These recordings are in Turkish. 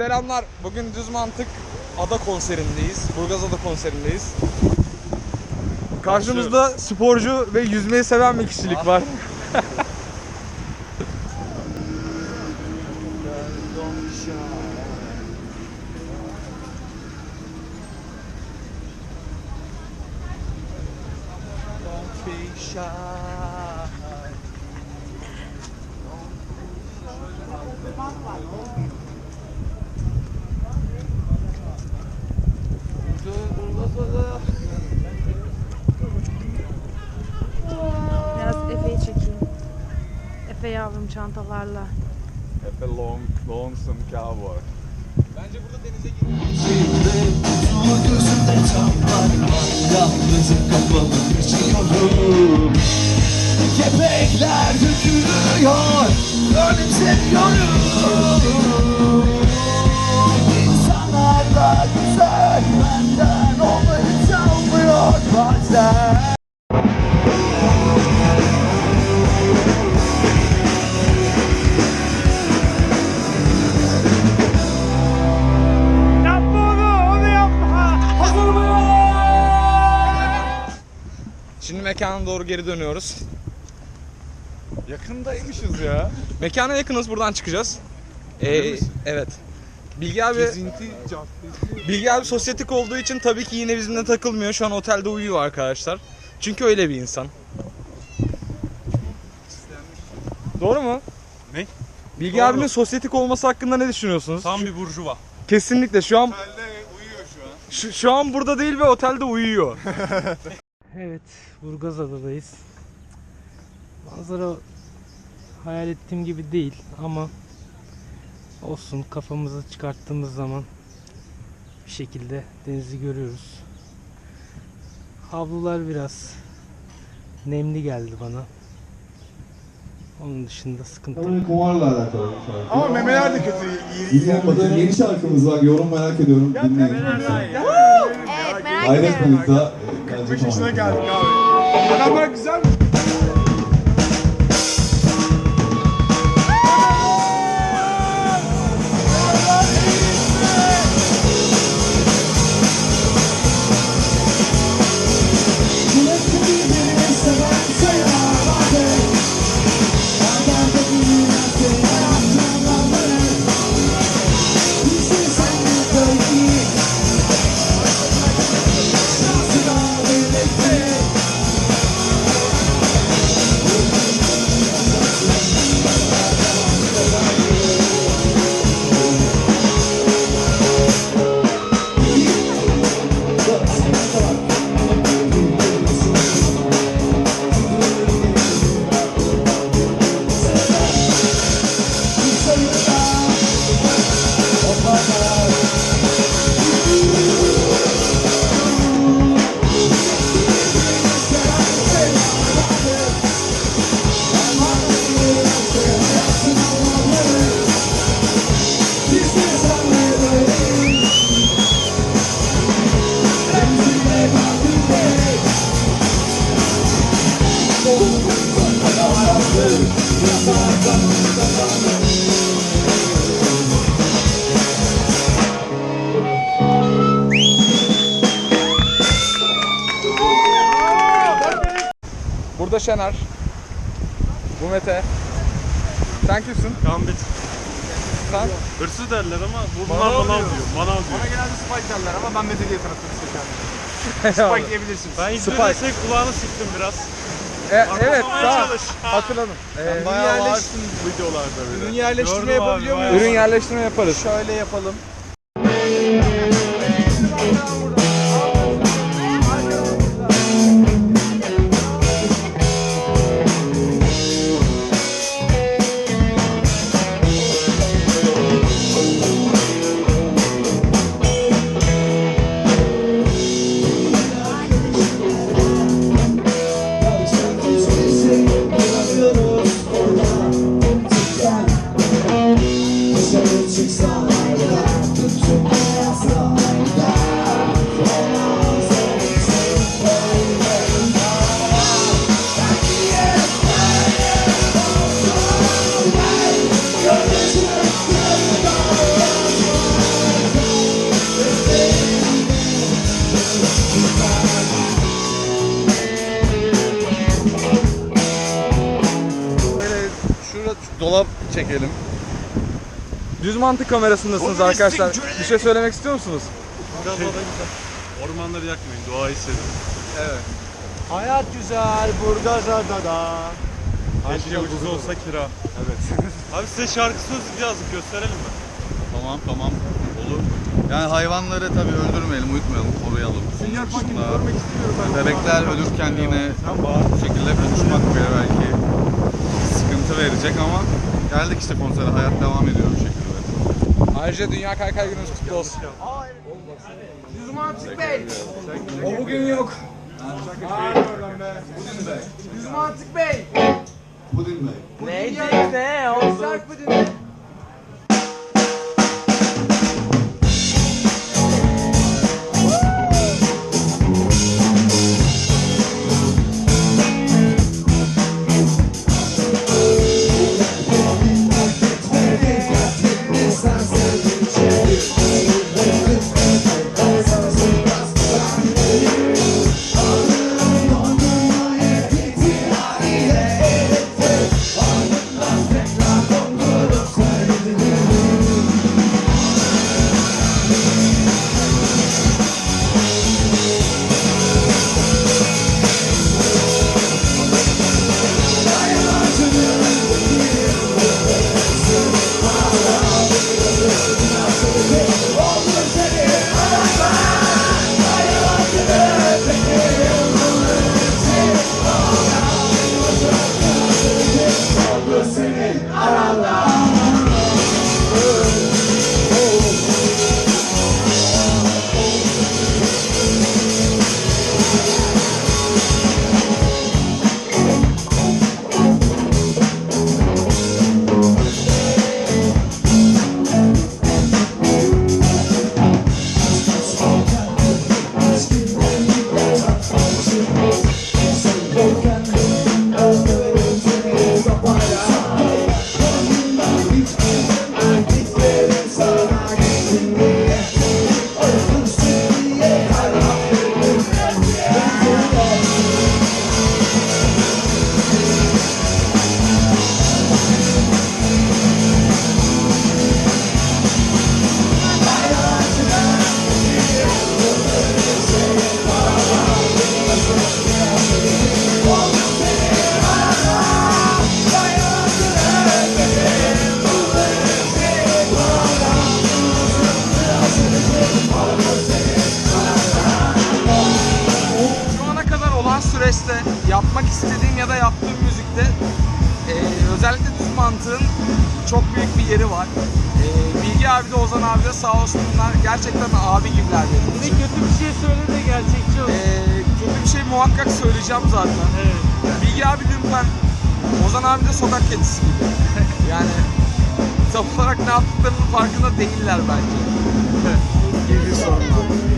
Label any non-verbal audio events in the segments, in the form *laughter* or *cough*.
Selamlar. Bugün Düz Mantık Ada konserindeyiz. Burgaz Ada konserindeyiz. Karşımızda sporcu ve yüzmeyi seven bir kişilik var. Biraz Efe'yi çekeyim. Efe yavrum çantalarla. Efe Long, Lonesome Cowboy. Bence burada denize biçiyorum Kepekler dökülüyor Ölümseniyorum İnsanlar mekana doğru geri dönüyoruz. Yakındaymışız ya. Mekana yakınız buradan çıkacağız. Ee, evet. Bilgi abi Gezinti caddesi. Bilgi abi sosyetik olduğu için tabii ki yine bizimle takılmıyor. Şu an otelde uyuyor arkadaşlar. Çünkü öyle bir insan. Doğru mu? Ne? Bilgi Doğru. abinin sosyetik olması hakkında ne düşünüyorsunuz? Tam bir burjuva. Kesinlikle şu an Otelde uyuyor şu an. şu, şu an burada değil ve otelde uyuyor. *laughs* Evet, Burgazada'dayız. Manzara hayal ettiğim gibi değil ama olsun kafamızı çıkarttığımız zaman bir şekilde denizi görüyoruz. Havlular biraz nemli geldi bana. Onun dışında sıkıntı yok. Kumarla alakalı bir şarkı. Ama memeler de kötü. Dinleyen yeni şarkımız var. Yorum merak ediyorum. Dinleyin. Evet merak Hayret Melisa. E, bence 45 yaşına tamam. geldik abi. Adamlar güzel Burada Şener. Bu Mete. Sen kimsin? Gambit. Sen? Hırsız derler ama bu bunlar manav diyor. Manav diyor. Bana genelde Spike derler ama ben Mete diye tanıtmak istiyorum. Spike diyebilirsiniz. Ben izlediysek kulağını sıktım biraz. E, evet, çalış. *laughs* Hatırladım. Ee, Bayağı yerleş- varsın videolarda böyle. Ürün yerleştirme Gördüm abi, yapabiliyor muyuz? ürün yerleştirme yaparız. Şöyle yapalım. Çekelim. Düz mantık kamerasındasınız arkadaşlar. Bir şey söylemek istiyor musunuz? Ormanları yakmayın, doğayı sevin. Hayat güzel Burgazada da. Keşke ucuz olsa kira. Evet. *laughs* Abi size şarkı sözü yazdık, gösterelim mi? Tamam tamam olur. Yani hayvanları tabii öldürmeyelim, uyutmayalım, koruyalım. Sinyal paketi Daha- görmek istiyorum ben. Bebekler ölürken yine bu şekilde konuşmak bile belki sıkıntı verecek ama geldik işte konsere hayat devam ediyor bu şekilde. Ayrıca Dünya Kaykay Gününüz kutlu olsun. O bugün yok. Budin Bey. Neydi ne oldu? Şu süreçte yapmak istediğim ya da yaptığım müzikte eee, özellikle düz mantığın çok büyük bir yeri var. Eee, Bilgi abi de Ozan abi de sağ olsunlar gerçekten abi gibiler benim Bir için. kötü bir şey söyle de gerçekçi olsun. Eee, kötü bir şey muhakkak söyleyeceğim zaten. Evet. Bilgi abi lümpen, Ozan abi de sokak kedisi gibi. *laughs* Yani tam olarak ne yaptıklarının farkında değiller bence. gibi sorunlar.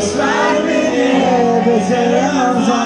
was right me the